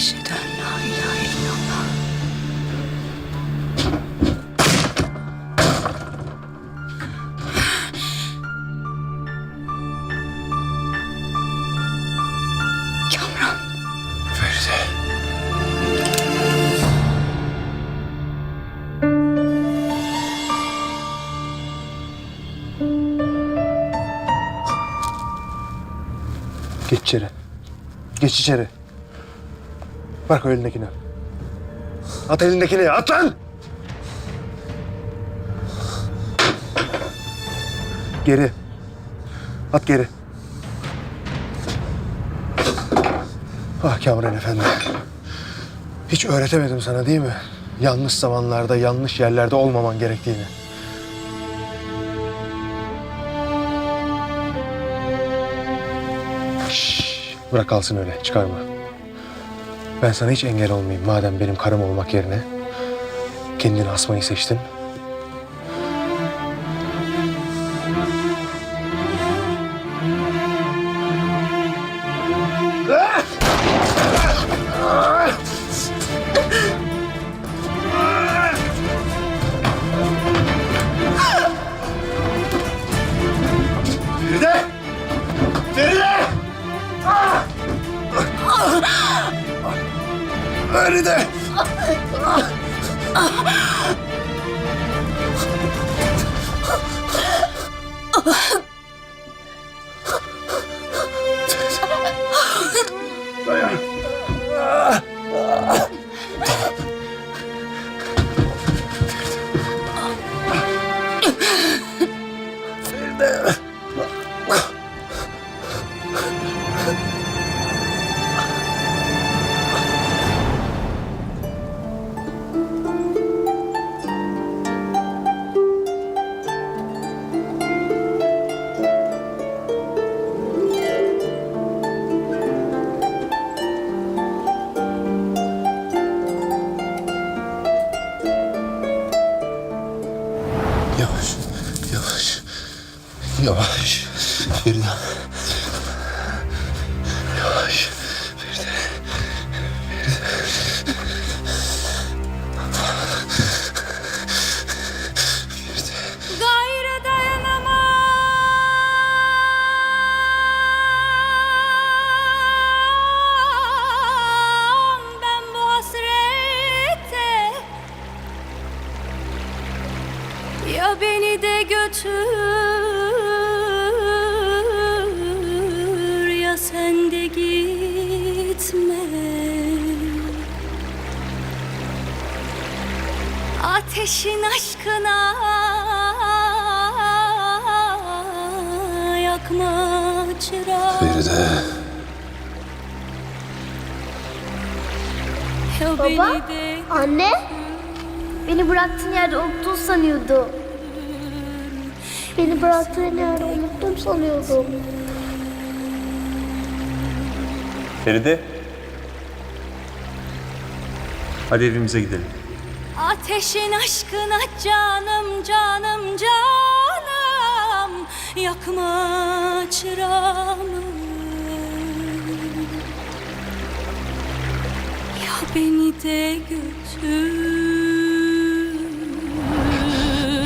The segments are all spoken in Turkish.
Eşhedü en la ilahe illallah. Kamran. Feride. Geç içeri. Geç içeri. Bırak o elindekini. At elindekini. At lan! Geri. At geri. Ah Kamran Efendi. Hiç öğretemedim sana değil mi? Yanlış zamanlarda, yanlış yerlerde olmaman gerektiğini. Şşş, bırak kalsın öyle, çıkarma. Ben sana hiç engel olmayayım madem benim karım olmak yerine. Kendini asmayı seçtin. Feride! Feride! Feride! beni de götür ya sen de gitme Ateşin aşkına yakma çırağı Feride. Baba, anne. Beni bıraktığın yerde unuttun sanıyordum. Beni bıraktığın yerde unuttum sanıyordum. Feride. Hadi evimize gidelim. Ateşin aşkına canım canım canım Yakma çırağımı Ya beni de götür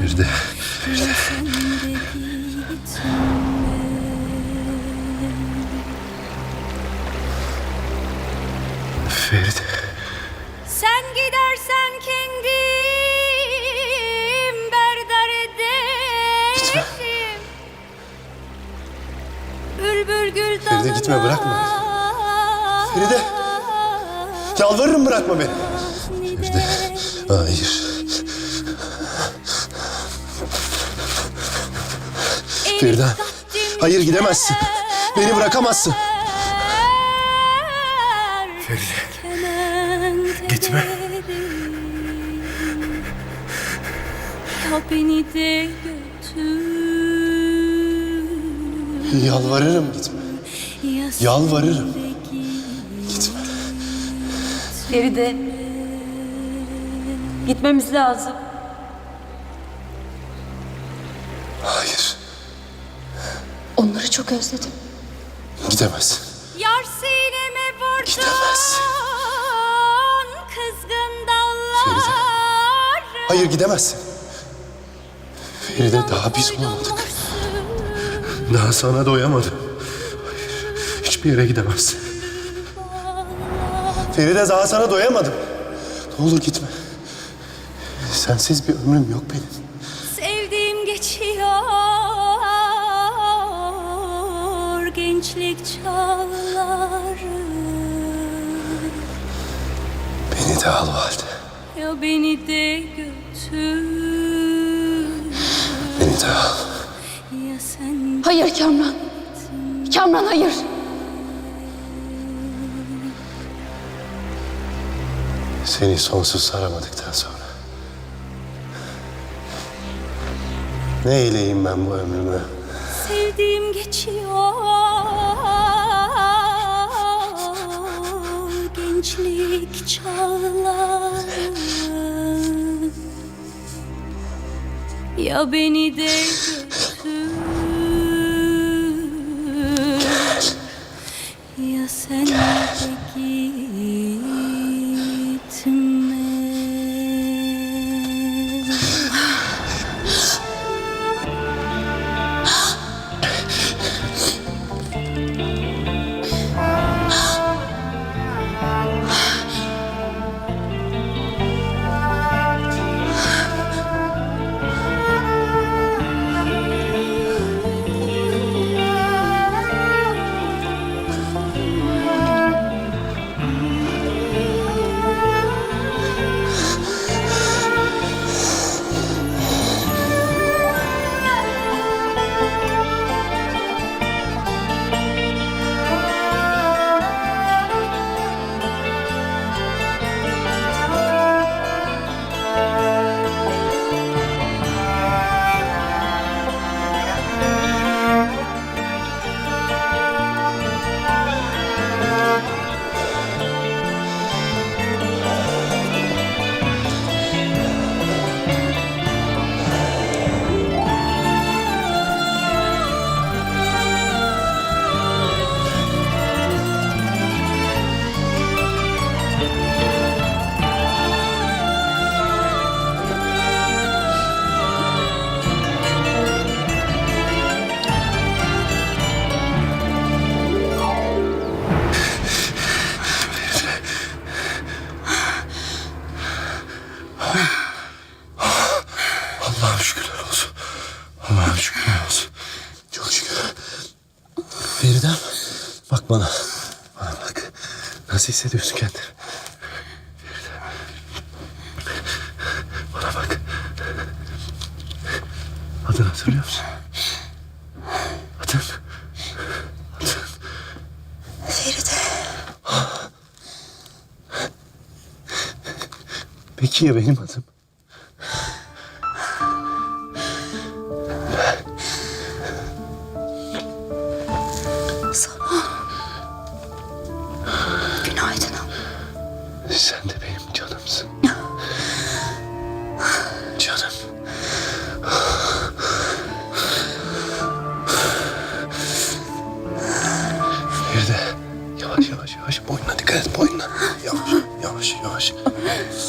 Feride. Ya Feride, gitme, bırakma. Feride. Yalvarırım bırakma beni. Feride. Hayır. Feride. Hayır gidemezsin. Beni bırakamazsın. Feride. Gitme. Ya beni de götür. Yalvarırım gitme. Yalvarırım. Gitme. Feride. Gitmemiz lazım. Hayır. Onları çok özledim. Gidemez. Yar sineme vurdun. Gidemez. Kızgın dallar. Feride. Hayır gidemezsin. Feride daha biz olamadık. Daha sana doyamadım. Hiçbir yere gidemezsin. Feride daha sana doyamadım. Ne olur gitme. Sensiz bir ömrüm yok benim. Sevdiğim geçiyor gençlik çağları Beni de al o halde. Ya beni de götür Beni de al. ya sen Hayır Kamran. Kamran hayır. Seni sonsuz saramadıktan sonra. Ne eyleyeyim ben bu ömrümü? sevdiğim geçiyor gençlik çağları ya beni de götür ya sen de gitme bana. Bana bak. Nasıl hissediyorsun kendini? Bana bak. Adını hatırlıyor musun? Adın? Adın? Feride. Peki ya benim adım? Yavaş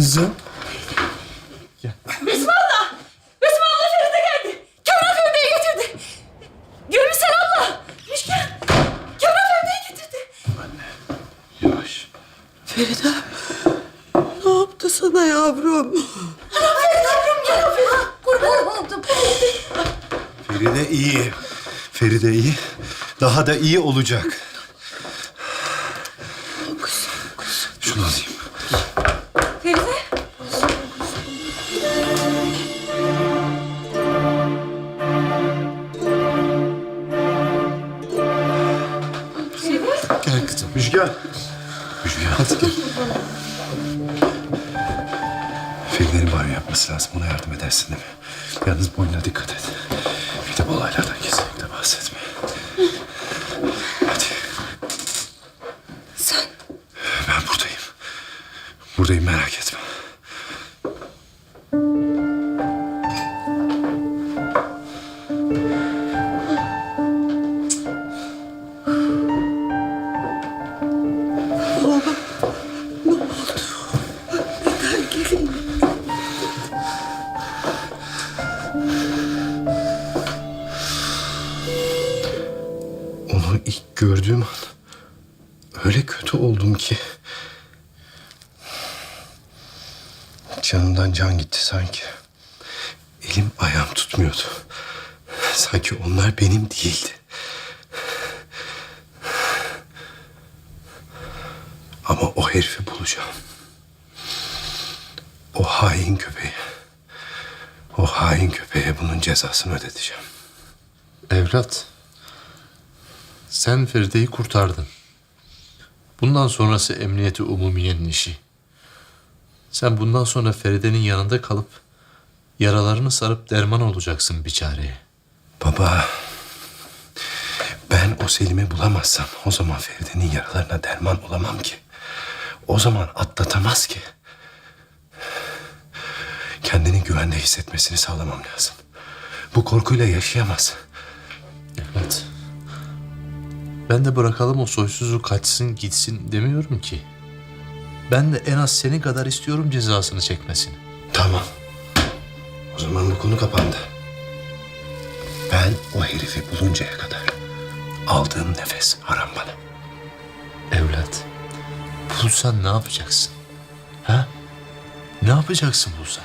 Kızım. Besme abla Feride geldi. Kamran Feride'yi getirdi. Gülümser abla. Müşken. Kamran Feride'yi getirdi. Yavaş. Feride ne yaptı sana yavrum? Kurban oldum. Feride iyi. Feride iyi. Daha da iyi olacak. Müjgan. Hadi gel. Feride'nin banyo yapması lazım. Ona yardım edersin değil mi? Yalnız boynuna dikkat et. Bir de bu olaylardan kesinlikle bahsetme. Canımdan can gitti sanki. Elim ayağım tutmuyordu. Sanki onlar benim değildi. Ama o herifi bulacağım. O hain köpeği. O hain köpeğe bunun cezasını ödeteceğim. Evlat, sen Feride'yi kurtardın. Bundan sonrası emniyeti umumiyenin işi. Sen bundan sonra Feride'nin yanında kalıp yaralarını sarıp derman olacaksın biçareye. Baba, ben o Selim'i bulamazsam o zaman Feride'nin yaralarına derman olamam ki. O zaman atlatamaz ki. Kendini güvende hissetmesini sağlamam lazım. Bu korkuyla yaşayamaz. Evlat, ben de bırakalım o soysuzu kaçsın gitsin demiyorum ki. Ben de en az seni kadar istiyorum cezasını çekmesini. Tamam. O zaman bu konu kapandı. Ben o herifi buluncaya kadar aldığım nefes haram bana. Evlat, bulsan ne yapacaksın? Ha? Ne yapacaksın bulsan?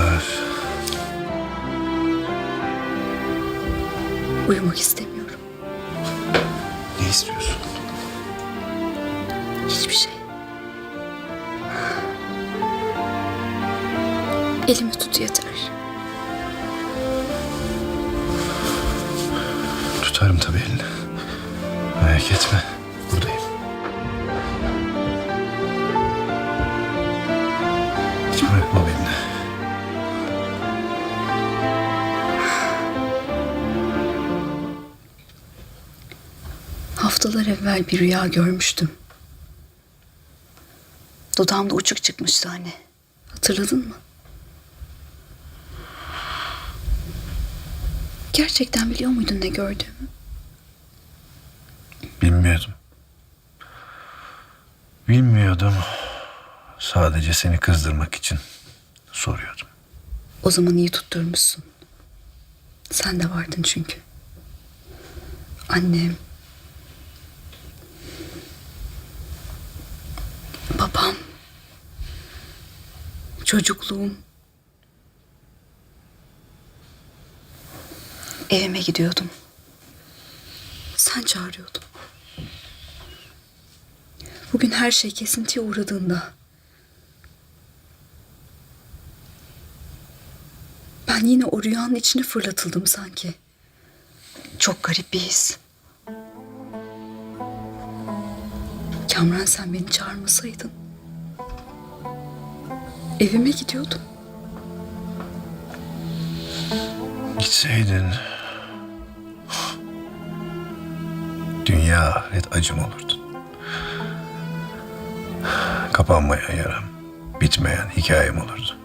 Uykular. Uyumak istemiyorum. Ne istiyorsun? Hiçbir şey. Elimi tut yeter. Evvel bir rüya görmüştüm. Dudağımda uçuk çıkmıştı hani. Hatırladın mı? Gerçekten biliyor muydun ne gördüğümü? Bilmiyordum. Bilmiyordum. Sadece seni kızdırmak için soruyordum. O zaman iyi tutturmuşsun. Sen de vardın çünkü. Annem. Babam. Çocukluğum. Evime gidiyordum. Sen çağırıyordun. Bugün her şey kesintiye uğradığında Ben yine o rüyanın içine fırlatıldım sanki. Çok garip bir his. Kamran sen beni çağırmasaydın. Evime gidiyordum. Gitseydin... Dünya ahiret acım olurdu. Kapanmayan yaram, bitmeyen hikayem olurdu.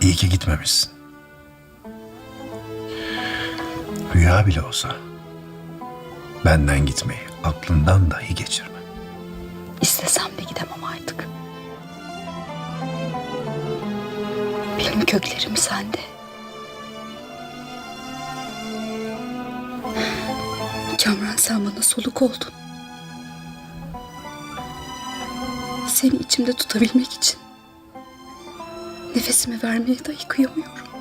İyi ki gitmemişsin. Rüya bile olsa benden gitmeyi aklından dahi geçirme. İstesem de gidemem artık. Benim köklerim sende. Kamran sen bana soluk oldun. Seni içimde tutabilmek için nefesimi vermeye dahi kıyamıyorum.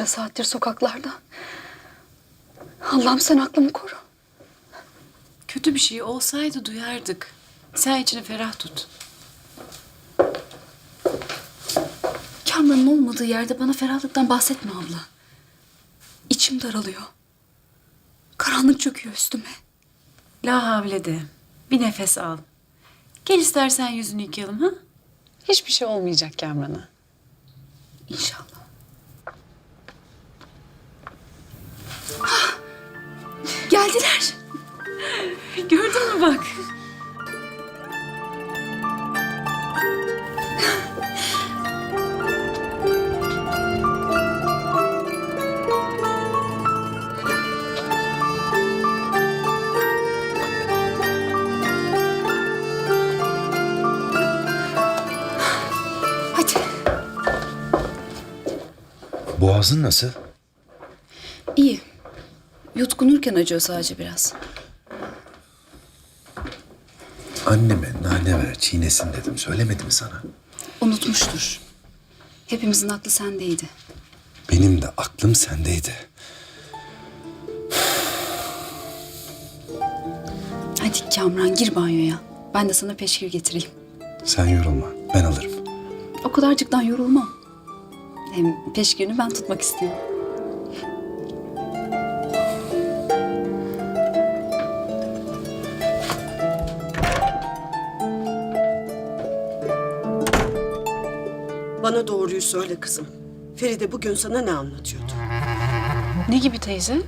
Bunca saattir sokaklarda. Allah'ım sen aklımı koru. Kötü bir şey olsaydı duyardık. Sen içini ferah tut. Kamran'ın olmadığı yerde bana ferahlıktan bahsetme abla. İçim daralıyor. Karanlık çöküyor üstüme. La havle de. Bir nefes al. Gel istersen yüzünü yıkayalım ha? Hiçbir şey olmayacak Kamran'a. İnşallah. Geldiler. Gördün mü bak? Boğazın nasıl? İyi. Yutkunurken acıyor sadece biraz. Anneme nane ver çiğnesin dedim. Söylemedi mi sana? Unutmuştur. Hepimizin aklı sendeydi. Benim de aklım sendeydi. Hadi Kamran gir banyoya. Ben de sana peşkir getireyim. Sen yorulma. Ben alırım. O kadarcıktan yorulmam. Hem peşkirini ben tutmak istiyorum. Bana doğruyu söyle kızım. Feride bugün sana ne anlatıyordu? Ne gibi teyze?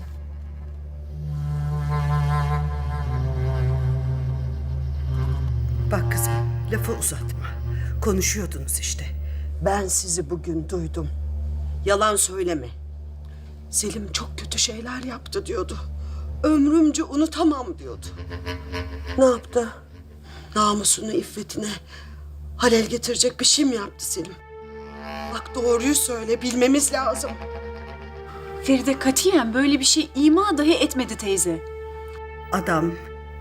Bak kızım, lafı uzatma. Konuşuyordunuz işte. Ben sizi bugün duydum. Yalan söyleme. Selim çok kötü şeyler yaptı diyordu. Ömrümce unutamam diyordu. Ne yaptı? Namusunu, iffetine halel getirecek bir şey mi yaptı Selim? Doğruyu söyle, bilmemiz lazım. Feride katiyen böyle bir şey ima dahi etmedi teyze. Adam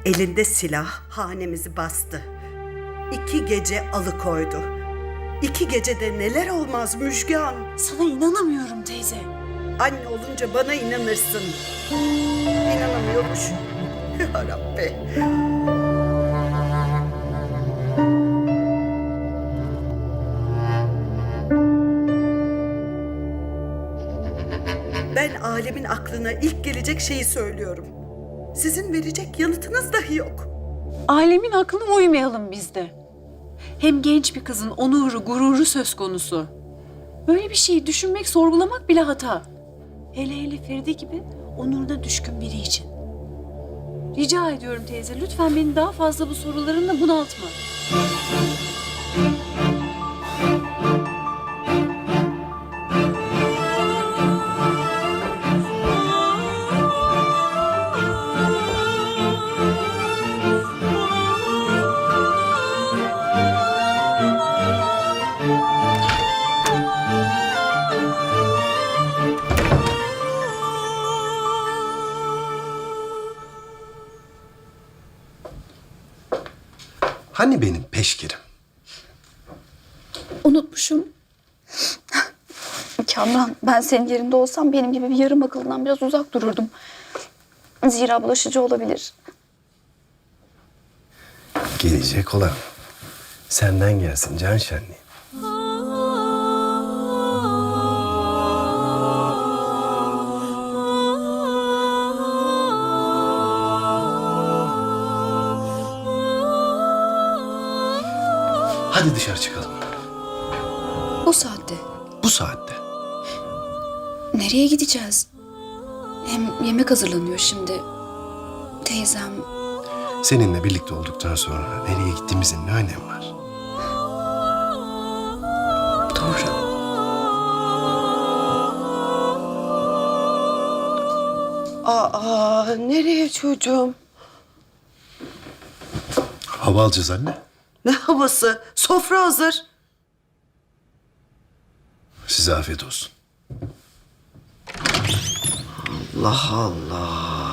elinde silah hanemizi bastı. İki gece alıkoydu. İki gecede neler olmaz Müjgan. Sana inanamıyorum teyze. Anne olunca bana inanırsın. İnanamıyormuş. Ya Rabbi. Alemin aklına ilk gelecek şeyi söylüyorum. Sizin verecek yanıtınız dahi yok. Alemin aklına uymayalım biz de. Hem genç bir kızın onuru, gururu söz konusu. Böyle bir şeyi düşünmek, sorgulamak bile hata. Hele hele Feride gibi onuruna düşkün biri için. Rica ediyorum teyze, lütfen beni daha fazla bu sorularınla bunaltma. Kamran ben senin yerinde olsam benim gibi bir yarım akıllından biraz uzak dururdum. Zira bulaşıcı olabilir. Gelecek olan senden gelsin can şenliği. Hadi dışarı çıkalım. Bu saatte. Bu saatte. Nereye gideceğiz? Hem yemek hazırlanıyor şimdi. Teyzem Seninle birlikte olduktan sonra nereye gittiğimizin ne önemi var? doğru. Aa, nereye çocuğum? Hava alacağız anne. Ne havası? Sofra hazır. Size afiyet olsun. Allah Allah.